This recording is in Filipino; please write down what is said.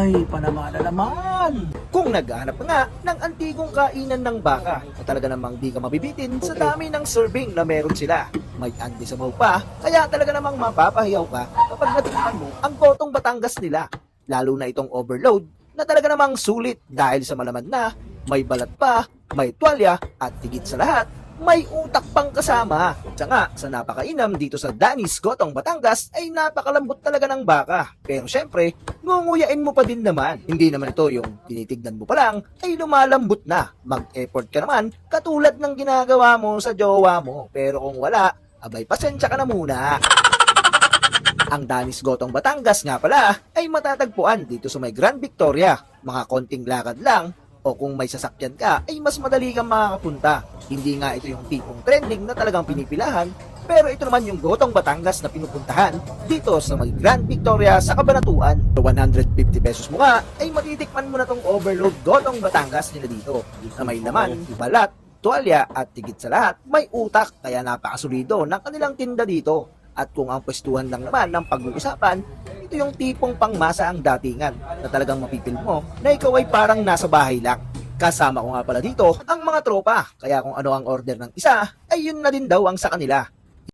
Ay, panamana naman! Kung naghahanap nga ng antigong kainan ng baka na talaga namang di ka mabibitin sa dami ng serving na meron sila. May anti-samaw pa, kaya talaga namang mapapahiyaw ka kapag natikman mo ang gotong Batangas nila. Lalo na itong overload na talaga namang sulit dahil sa malaman na may balat pa, may tuwalya at tigit sa lahat, may utak pang kasama. Sa nga, sa napakainam dito sa Danis Gotong Batangas ay napakalambot talaga ng baka. Pero syempre, ngunguyain mo pa din naman. Hindi naman ito yung tinitignan mo pa lang ay lumalambot na. Mag-effort ka naman katulad ng ginagawa mo sa jowa mo. Pero kung wala, abay pasensya ka na muna. Ang Danis Gotong Batangas nga pala ay matatagpuan dito sa may Grand Victoria. Mga konting lakad lang o kung may sasakyan ka ay mas madali kang makakapunta. Hindi nga ito yung tipong trending na talagang pinipilahan pero ito naman yung Gotong Batangas na pinupuntahan dito sa may Grand Victoria sa Kabanatuan. So 150 pesos mo nga ay matitikman mo na tong overload Gotong Batangas nila dito na may laman, balat, tuwalya at tigit sa lahat may utak kaya napakasulido ng kanilang tinda dito. At kung ang pwestuhan lang naman ng pag-uusapan, ito yung tipong pangmasa ang datingan na talagang mapipil mo na ikaw ay parang nasa bahay lang. Kasama ko nga pala dito ang mga tropa, kaya kung ano ang order ng isa, ay yun na din daw ang sa kanila.